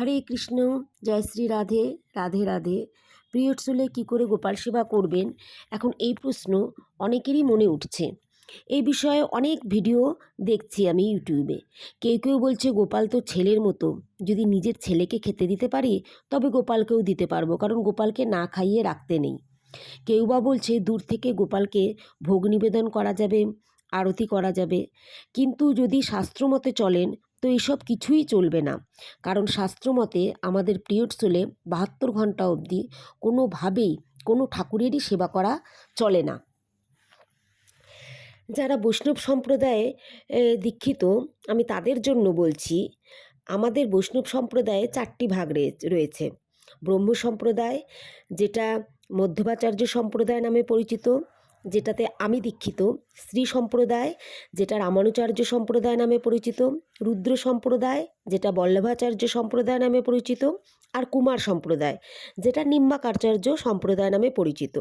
হরে কৃষ্ণ, জয় শ্রী রাধে রাধে রাধে। পিরিয়ডস হলে কী করে গোপাল সেবা করবেন? এখন এই প্রশ্ন অনেকেরই মনে উঠছে। এই বিষয়ে অনেক ভিডিও দেখছি আমি ইউটিউবে। কেউ কেউ বলছে, গোপাল তো ছেলের মতো। যদি নিজের ছেলেকে খেতে দিতে পারি, তবে গোপালকেও দিতে পারব। কারণ গোপালকে না খাইয়ে রাখতে নেই। কেউ বা বলছে, দূর থেকে গোপালকে ভোগ নিবেদন করা যাবে, আরতি করা যাবে। কিন্তু যদি শাস্ত্রমতে চলেন তো এইসব কিছুই চলবে না। কারণ শাস্ত্রমতে আমাদের পিরিয়ডস হলে বাহাত্তর ঘণ্টা অবধি কোনোভাবেই কোনো ঠাকুরেরই সেবা করা চলে না। যারা বৈষ্ণব সম্প্রদায়ে দীক্ষিত, আমি তাদের জন্য বলছি, আমাদের বৈষ্ণব সম্প্রদায়ে চারটি ভাগ রয়ে- রয়েছে। ব্রহ্ম সম্প্রদায়, যেটা মধ্যবাচার্য সম্প্রদায় নামে পরিচিত যেটাতে আমি দীক্ষিত শ্রী সম্প্রদায়, যেটা রামানুচার্য সম্প্রদায় নামে পরিচিত, রুদ্র সম্প্রদায়, যেটা বল্লভাচার্য সম্প্রদায় নামে পরিচিত, আর কুমার সম্প্রদায়, যেটা নিম্বাকাচার্য সম্প্রদায় নামে পরিচিত।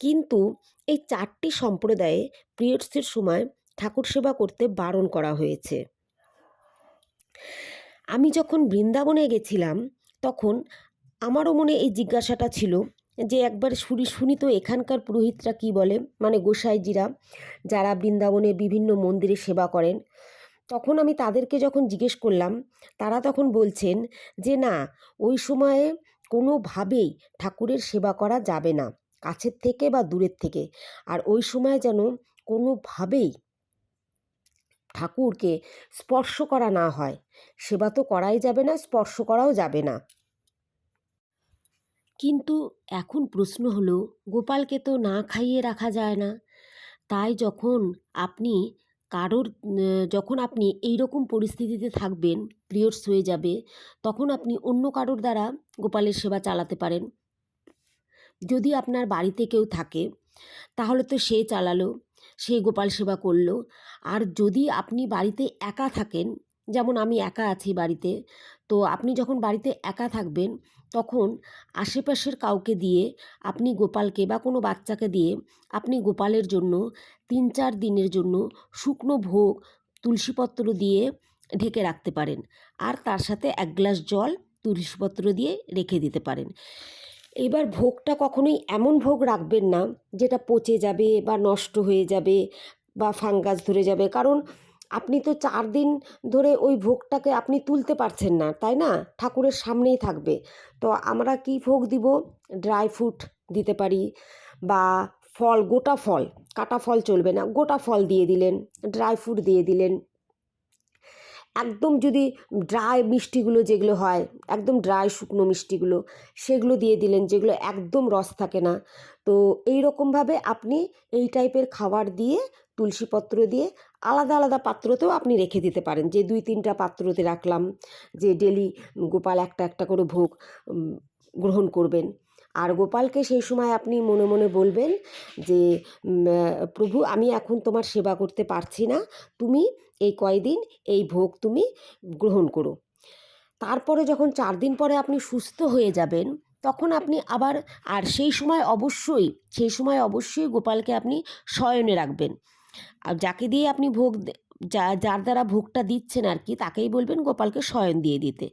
কিন্তু এই চারটি সম্প্রদায়ে পিরিয়ডসের সময় ঠাকুর সেবা করতে বারণ করা হয়েছে। আমি যখন বৃন্দাবনে গেছিলাম, তখন আমারও মনে এই জিজ্ঞাসাটা ছিল যে একবার শুনি শুনি তো এখানকার পুরোহিতরা কী বলে? মানে গোসাইজিরা, যারা বৃন্দাবনে বিভিন্ন মন্দিরে সেবা করেন। তখন আমি তাদেরকে যখন জিজ্ঞেস করলাম, তারা তখন বলছেন যে, না, ওই সময়ে কোনোভাবেই ঠাকুরের সেবা করা যাবে না, কাছের থেকে বা দূরের থেকে। আর ওই সময় যেন কোনোভাবেই ঠাকুরকে স্পর্শ করা না হয়। সেবা তো করাই যাবে না, স্পর্শ করাও যাবে না। কিন্তু এখন প্রশ্ন হলো, গোপালকে তো না খাইয়ে রাখা যায় না। তাই যখন আপনি কারোর যখন আপনি এই রকম পরিস্থিতিতে থাকবেন পিরিয়ডস হয়ে যাবে, তখন আপনি অন্য কারোর দ্বারা গোপালের সেবা চালাতে পারেন। যদি আপনার বাড়িতে কেউ থাকে, তাহলে তো সে চালালো, সে গোপাল সেবা করল। আর যদি আপনি বাড়িতে একা থাকেন, যেমন আমি একা আছি বাড়িতে, তো আপনি যখন বাড়িতে একা থাকবেন তখন আশেপাশের কাউকে দিয়ে, আপনি গোপালকে বা কোনো বাচ্চাকে দিয়ে আপনি গোপালের জন্য তিন চার দিনের জন্য শুকনো ভোগ, তুলসীপত্র দিয়ে ঢেকে রাখতে পারেন। আর তার সাথে এক গ্লাস জল, তুলসীপত্র দিয়ে রেখে দিতে পারেন। এবার ভোগটা কখনোই এমন ভোগ রাখবেন না যেটা পচে যাবে বা নষ্ট হয়ে যাবে বা ফাঙ্গাস ধরে যাবে। কারণ আপনি তো চার দিন ধরে ওই ভোগটাকে আপনি তুলতে পারছেন না, তাই না? ঠাকুরের সামনেই থাকবে। তো আমরা কি ভোগ দিব? ড্রাই ফ্রুট দিতে পারি বা ফল, গোটা ফল, কাটা ফল চলবে না, গোটা ফল দিয়ে দিলেন, ড্রাই ফ্রুট দিয়ে দিলেন। একদম যদি ড্রাই মিষ্টিগুলো যেগুলো হয়, একদম ড্রাই শুকনো মিষ্টিগুলো, সেগুলো দিয়ে দিলেন যেগুলো একদম রস থাকে না। তো এই রকমভাবে আপনি এই টাইপের খাবার দিয়ে, তুলসীপত্র দিয়ে আলাদা আলাদা পাত্রতেও আপনি রেখে দিতে পারেন। যে দুই তিনটা পাত্রতে রাখলাম, যে ডেলি গোপাল একটা একটা করে ভোগ গ্রহণ করবেন। আর গোপালকে সেই সময় আপনি মনে মনে বলবেন যে প্রভু আমি এখন তোমার সেবা করতে পারছি না। তুমি এই কয়দিন এই ভোগ তুমি গ্রহণ করো। তারপরে যখন চার দিন পরে আপনি সুস্থ হয়ে যাবেন, তখন আপনি আবার, আর সেই সময় অবশ্যই, সেই সময় অবশ্যই গোপালকে আপনি শয়নে রাখবেন। আর যাকে দিয়ে আপনি ভোগ যা, যার দ্বারা ভোগটা দিচ্ছেন আর কি, তাকেই বলবেন গোপালকে শয়ন দিয়ে দিতে।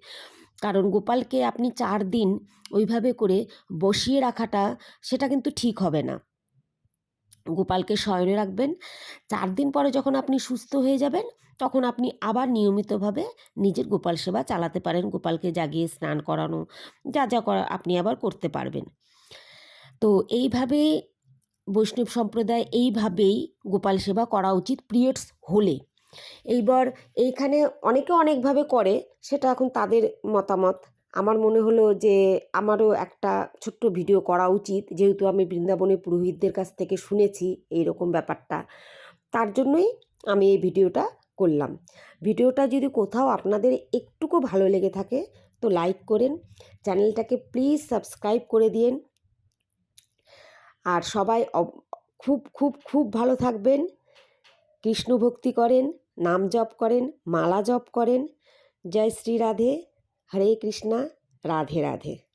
কারণ গোপালকে আপনি চার দিন ওইভাবে করে বসিয়ে রাখাটা সেটা কিন্তু ঠিক হবে না। গোপালকে শয়নে রাখবেন, চার দিন পরে যখন আপনি সুস্থ হয়ে যাবেন, তখন আপনি আবার নিয়মিতভাবে নিজের গোপাল সেবা চালাতে পারেন, গোপালকে জাগিয়ে স্নান করানো, যা যা করা আপনি আবার করতে পারবেন। তো এইভাবে বৈষ্ণব সম্প্রদায় এইভাবেই গোপাল সেবা করা উচিত, পিরিয়ডস হলে। এইবার এইখানে অনেকে অনেকভাবে করে, সেটা এখন তাদের মতামত। আমার মনে হলো যে আমারও একটা ছোট্ট ভিডিও করা উচিত, যেহেতু আমি বৃন্দাবনে পুরোহিতদের কাছ থেকে শুনেছি এই রকম ব্যাপারটা। তার জন্যই আমি এই ভিডিওটা করলাম। ভিডিওটা যদি কোথাও আপনাদের একটুকু ভালো লেগে থাকে, তো লাইক করেন, চ্যানেলটাকে প্লিজ সাবস্ক্রাইব করে দিন আর সবাই খুব খুব খুব ভালো থাকবেন কৃষ্ণ ভক্তি করেন। নাম জপ করেন মালা জপ করেন। জয় শ্রী রাধে হরে কৃষ্ণা রাধে রাধে।